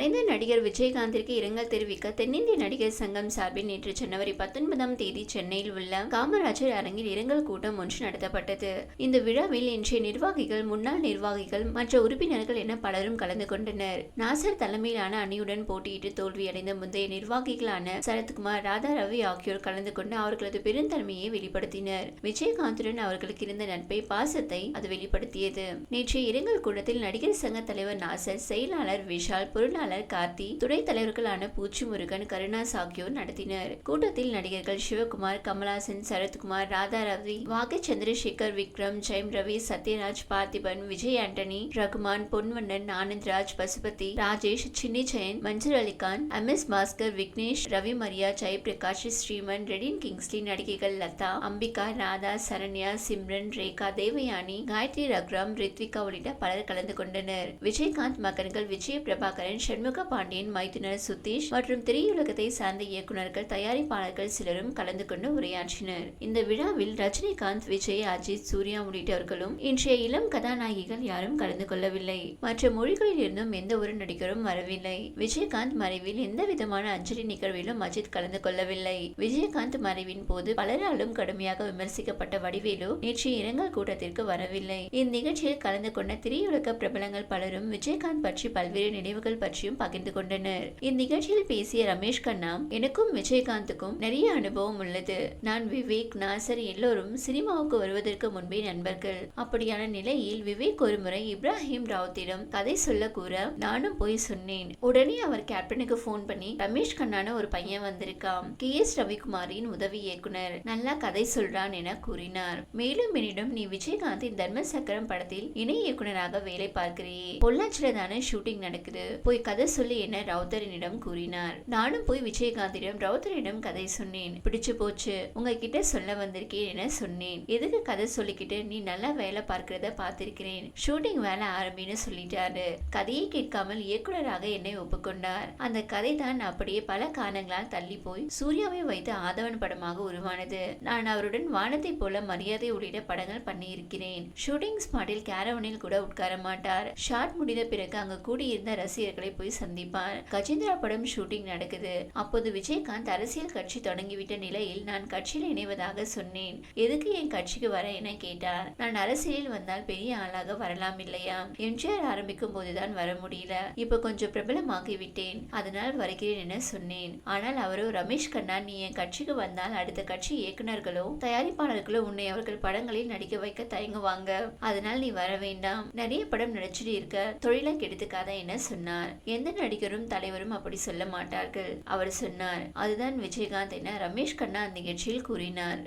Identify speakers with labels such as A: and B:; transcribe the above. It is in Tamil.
A: மறைந்த நடிகர் விஜயகாந்திற்கு இரங்கல் தெரிவிக்க தென்னிந்திய நடிகர் சங்கம் சார்பில் நேற்று ஜனவரி பத்தொன்பதாம் தேதி சென்னையில் உள்ள காமராஜர் அரங்கில் இரங்கல் கூட்டம் ஒன்று நடத்தப்பட்டது. இந்த விழாவில் இன்றைய நிர்வாகிகள் முன்னாள் நிர்வாகிகள் மற்ற உறுப்பினர்கள் என பலரும் கலந்து கொண்டனர். நாசர் தலைமையிலான அணியுடன் போட்டியிட்டு தோல்வியடைந்த முந்தைய நிர்வாகிகளான சரத்குமார் ராதா ரவி ஆகியோர் கலந்து கொண்டு அவர்களது பெருந்தன்மையை வெளிப்படுத்தினர். விஜயகாந்துடன் அவர்களுக்கு இருந்த நட்பை பாசத்தை அது வெளிப்படுத்தியது. நேற்றைய இரங்கல் கூட்டத்தில் நடிகர் சங்க தலைவர் நாசர் செயலாளர் விஷால் பொருளாளர் கார்த்தி துணைத் தலைவர்களான பூச்சி முருகன் கருணாஸ் ஆகியோர் நடத்தினர். கூட்டத்தில் நடிகர்கள் சிவகுமார் கமலாசன் சரத்குமார் ராதா ரவி வாகை சந்திரசேகர் விக்ரம் ஜெயம் ரவி சத்யராஜ் பார்த்திபன் விஜய் ஆண்டனி ரகுமான் பொன்வண்ணன் ஆனந்த்ராஜ் பசுபதி ராஜேஷ் சின்னி ஜெயன் மஞ்சள் Ali Khan M S Bhaskar Vignesh Ravi Maria Jayaprakash Sriman Redin Kingsley நடிகைகள் லதா அம்பிகா ராதா சரண்யா சிம்ரன் ரேகா தேவயானி காயத்ரி ரக்ராம் ரித்விகா உள்ளிட்ட பலர் கலந்து கொண்டனர். விஜயகாந்த் மகன்கள் விஜய பிரபாகரன் சண்முக பாண்டியன் மைத்துனர் சுதீஷ் மற்றும் திரையுலகத்தை சார்ந்த இயக்குநர்கள் தயாரிப்பாளர்கள் சிலரும் கலந்து கொண்டு உரையாற்றினர். இந்த விழாவில் ரஜினிகாந்த் விஜய் அஜித் சூர்யா உள்ளிட்டவர்களும் இன்றைய இளம் கதாநாயகிகள் யாரும் கலந்து கொள்ளவில்லை. மற்ற மொழிகளில் இருந்தும் எந்த ஒரு நடிகரும் வரவில்லை. விஜயகாந்த் மறைவில் எந்த விதமான அஞ்சலி நிகழ்விலும் அஜித் கலந்து கொள்ளவில்லை. விஜயகாந்த் மறைவின் போது பலராலும் கடுமையாக விமர்சிக்கப்பட்ட வடிவேலு நேற்று இரங்கல் கூட்டத்திற்கு வரவில்லை. இந்நிகழ்ச்சியில் கலந்து கொண்ட திரையுலக பிரபலங்கள் பலரும் விஜயகாந்த் பற்றி பல்வேறு நினைவுகள் பற்றியும் பகிர்ந்து கொண்டனர். இந்நிகழ்ச்சியில் பேசிய ரமேஷ் கண்ணா எனக்கும் விஜயகாந்துக்கும் நிறைய அனுபவம் உள்ளது. நான் விவேக் நாசர் எல்லோரும் சினிமாவுக்கு வருவதற்கு முன்பே நண்பர்கள். அப்படியான நிலையில் விவேக் ஒருமுறை இப்ராஹிம் ராவுத்திடம் கதை சொல்ல கூற நானும் போய் சொன்னேன். உடனே அவர் கேப்டனுக்கு போன் பண்ணி ரமேஷ் கண்ணான ஒரு பையன் வந்திருக்கான் கே. எஸ். ரவிக்குமாரின் உதவி இயக்குனர். நல்லா கதை சொல்றான் என கூறினார். மேலும் என்னிடம் நீ விஜயகாந்தின் தர்ம சக்கரம் படத்தில் இணை இயக்குனராக வேலை பார்க்கிறேன் பொள்ளாச்சியில தானே ஷூட்டிங் நடக்குது. போய் கதை சொல்லி என ரவுத்தரனிடம் கூறினார். நானும் போய் விஜயகாந்திடம் ரவுத்தரிடம் கதை சொன்னேன். பிடிச்சு போச்சு. உங்ககிட்ட சொல்ல வந்திருக்கேன் என சொன்னேன். எதுக்கு கதை சொல்லிக்கிட்டு நீ நல்லா வேலை பார்க்கிறத பார்த்திருக்கிறேன். ஷூட்டிங் வேலை ஆரம்பின்னு சொல்லிட்டாரு. கதையை கேட்காமல் இயக்குனராக என்னை ஒப்புக்கொண்டார். அந்த கதை தான் அப்படியே பல காரணங்களால் தள்ளி போய் சூர்யாவை வைத்து ஆதவன் படமாக உருவானது. நான் அவருடன் வானத்தை போல மரியாதை உள்ளிட்ட படங்கள் பண்ணியிருக்கிறேன். ஷூட்டிங் ஸ்பாட்டில் கேரவனில் கூட உட்கார மாட்டார். ஷாட் முடிந்த பிறகு அங்கு கூடியிருந்த ரசிகர்களை போய் சந்திப்பார். கஜேந்திரா படம் ஷூட்டிங் நடக்குது. அப்போது விஜயகாந்த் அரசியல் கட்சி தொடங்கிவிட்ட நிலையில் நான் கட்சியில் இணைவதாக சொன்னேன். எதுக்கு என் கட்சிக்கு வர என கேட்டார். நான் அரசியலில் வந்தால் பெரிய ஆளாக வரலாம் இல்லையா? எம்ஜிஆர் ஆரம்பிக்கும் போதுதான் வர முடியல. இப்ப கொஞ்சம் பிரபலமாகிவிட்டேன். அதனால் வருகிறேன் என சொன்னேன். ஆனால் அவரோ ரமேஷ் கண்ணா நீ என் கட்சிக்கு வந்தால் அடுத்த கட்சி இயக்குநர்களோ தயாரிப்பாளர்களோ உன்னை அவர்கள் படங்களில் நடிக்க வைக்க தயங்குவாங்க. அதனால் நீ வர வேண்டாம். நிறைய படம் நடிச்சிட்டு இருக்க தொழிலை கெடுத்துக்காத என சொன்னார். எந்த நடிகரும் தலைவரும் அப்படி சொல்ல மாட்டார்கள். அவர் சொன்னார் அதுதான் விஜயகாந்த் என ரமேஷ் கண்ணா அந்த நிகழ்ச்சியில் கூறினார்.